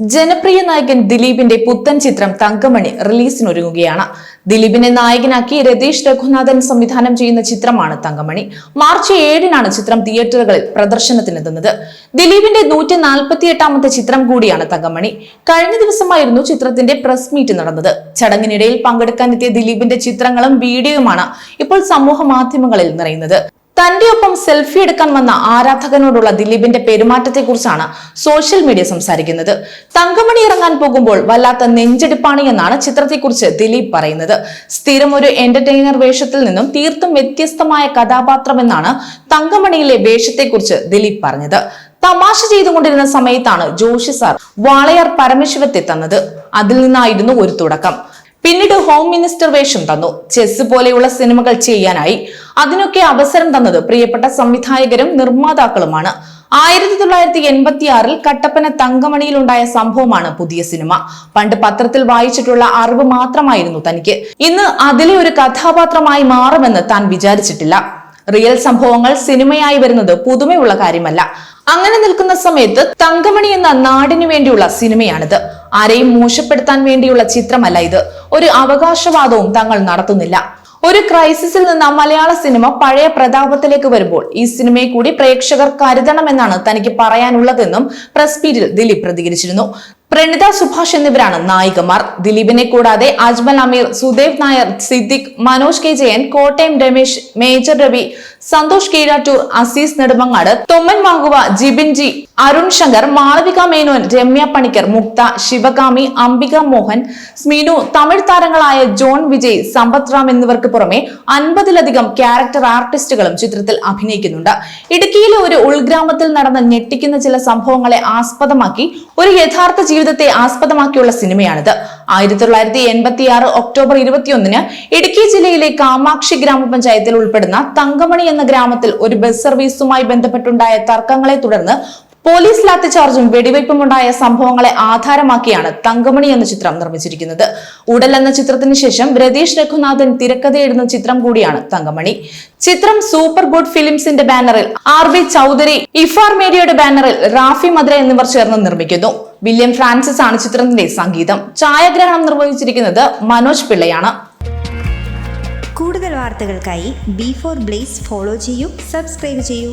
ജനപ്രിയ നായകൻ ദിലീപിന്റെ പുത്തൻ ചിത്രം തങ്കമണി റിലീസിനൊരുങ്ങുകയാണ്. ദിലീപിനെ നായകനാക്കി രതീഷ് രഘുനാഥൻ സംവിധാനം ചെയ്യുന്ന ചിത്രമാണ് തങ്കമണി. മാർച്ച് ഏഴിനാണ് ചിത്രം തിയേറ്ററുകളിൽ പ്രദർശനത്തിനെത്തുന്നത്. ദിലീപിന്റെ നൂറ്റി നാൽപ്പത്തി എട്ടാമത്തെ ചിത്രം കൂടിയാണ് തങ്കമണി. കഴിഞ്ഞ ദിവസമായിരുന്നു ചിത്രത്തിന്റെ പ്രസ് മീറ്റ് നടന്നത്. ചടങ്ങിനിടയിൽ പങ്കെടുക്കാനെത്തിയ ദിലീപിന്റെ ചിത്രങ്ങളും വീഡിയോയുമാണ് ഇപ്പോൾ സമൂഹ മാധ്യമങ്ങളിൽ നിറയുന്നത്. തന്റെ ഒപ്പം സെൽഫി എടുക്കാൻ വന്ന ആരാധകനോടുള്ള ദിലീപിന്റെ പെരുമാറ്റത്തെക്കുറിച്ചാണ് സോഷ്യൽ മീഡിയ സംസാരിക്കുന്നത്. തങ്കമണി ഇറങ്ങാൻ പോകുമ്പോൾ വല്ലാത്ത നെഞ്ചെടുപ്പാണ് എന്നാണ് ചിത്രത്തെക്കുറിച്ച് ദിലീപ് പറയുന്നത്. സ്ഥിരം ഒരു എന്റർടൈനർ വേഷത്തിൽ നിന്നും തീർത്തും വ്യത്യസ്തമായ കഥാപാത്രമെന്നാണ് തങ്കമണിയിലെ വേഷത്തെക്കുറിച്ച് ദിലീപ് പറഞ്ഞത്. തമാശ ചെയ്തുകൊണ്ടിരുന്ന സമയത്താണ് ജോഷി സാർ വാളയാർ പരമശിവത്തെ തന്നത്. അതിൽ നിന്നായിരുന്നു ഒരു തുടക്കം. പിന്നീട് ഹോം മിനിസ്റ്റർ വേഷം തന്നു. ചെസ് പോലെയുള്ള സിനിമകൾ ചെയ്യാനായി. അതിനൊക്കെ അവസരം തന്നത് പ്രിയപ്പെട്ട സംവിധായകരും നിർമ്മാതാക്കളുമാണ്. ആയിരത്തി തൊള്ളായിരത്തി എൺപത്തി ആറിൽ കട്ടപ്പന തങ്കമണിയിലുണ്ടായ സംഭവമാണ് പുതിയ സിനിമ. പണ്ട് പത്രത്തിൽ വായിച്ചിട്ടുള്ള അറിവ് മാത്രമായിരുന്നു തനിക്ക്. ഇന്ന് അതിലെ ഒരു കഥാപാത്രമായി മാറുമെന്ന് താൻ വിചാരിച്ചിട്ടില്ല. റിയൽ സംഭവങ്ങൾ സിനിമയായി വരുന്നത് പുതുമയുള്ള കാര്യമല്ല. അങ്ങനെ നിൽക്കുന്ന സമയത്ത് തങ്കമണി എന്ന നാടിനു വേണ്ടിയുള്ള സിനിമയാണിത്. ആരെയും മോശപ്പെടുത്താൻ വേണ്ടിയുള്ള ചിത്രമല്ല ഇത്. ഒരു അവകാശവാദവും തങ്ങൾ നടത്തുന്നില്ല. ഒരു ക്രൈസിസിൽ നിന്ന് മലയാള സിനിമ പഴയ പ്രതാപത്തിലേക്ക് വരുമ്പോൾ ഈ സിനിമയെ കൂടി പ്രേക്ഷകർ കരുതണമെന്നാണ് തനിക്ക് പറയാനുള്ളതെന്നും പ്രസ് മീറ്റിൽ ദിലീപ് പ്രതികരിച്ചിരുന്നു. പ്രണിത സുഭാഷ് എന്നിവരാണ് നായികമാർ. ദിലീപിനെ കൂടാതെ Ajmal Amir Sudev Nair Siddique Manoj K Jayan Kottayam Ramesh major Ravi Santhosh Keezhattoor Azeez Nedumangad Thomman Mankuva Jibin G Arun Shankar Malavika Menon Ramya Panicker Muktha Shivakami Ambika Mohan സ്മീനു Tamil താരങ്ങളായ ജോൺ വിജയ് സമ്പത് റാം എന്നിവർക്ക് പുറമെ അൻപതിലധികം ക്യാരക്ടർ ആർട്ടിസ്റ്റുകളും ചിത്രത്തിൽ അഭിനയിക്കുന്നുണ്ട്. ഇടുക്കിയിലെ ഒരു ഉൾഗ്രാമത്തിൽ നടന്ന ഞെട്ടിക്കുന്ന ചില സംഭവങ്ങളെ ആസ്പദമാക്കി ഒരു യഥാർത്ഥ ജീവിതത്തെ ആസ്പദമാക്കിയുള്ള സിനിമയാണിത്. ആയിരത്തി തൊള്ളായിരത്തി എൺപത്തി ആറ് ഒക്ടോബർ ഇരുപത്തിയൊന്നിന് ഇടുക്കി ജില്ലയിലെ കാമാക്ഷി ഗ്രാമപഞ്ചായത്തിൽ ഉൾപ്പെടുന്ന തങ്കമണി എന്ന ഗ്രാമത്തിൽ ഒരു ബസ് സർവീസുമായി ബന്ധപ്പെട്ടുണ്ടായ തർക്കങ്ങളെ തുടർന്ന് പോലീസ് ലാത്തിചാർജും വെടിവയ്പും ഉണ്ടായ സംഭവങ്ങളെ ആധാരമാക്കിയാണ് തങ്കമണി എന്ന ചിത്രം നിർമ്മിച്ചിരിക്കുന്നത്. ഉടൽ എന്ന ചിത്രത്തിന് ശേഷം രതീഷ് രഘുനാഥൻ തിരക്കഥയെഴുതുന്ന ചിത്രം കൂടിയാണ് തങ്കമണി. ചിത്രം സൂപ്പർ ഗുഡ് ഫിലിംസിന്റെ ബാനറിൽ ആർ ബി ചൗധരി ഇഫാർ മീഡിയയുടെ ബാനറിൽ റാഫി മദ്ര എന്നിവർ ചേർന്ന് നിർമ്മിക്കുന്നു. വില്യം ഫ്രാൻസിസ് ആണ് ചിത്രത്തിന്റെ സംഗീതം. ഛായാഗ്രഹണം നിർവഹിച്ചിരിക്കുന്നത് മനോജ് പിള്ളയാണ്. കൂടുതൽ വാർത്തകൾക്കായി ബി ഫോർ ബ്ലേസ് ഫോളോ ചെയ്യൂ സബ്സ്ക്രൈബ് ചെയ്യൂ.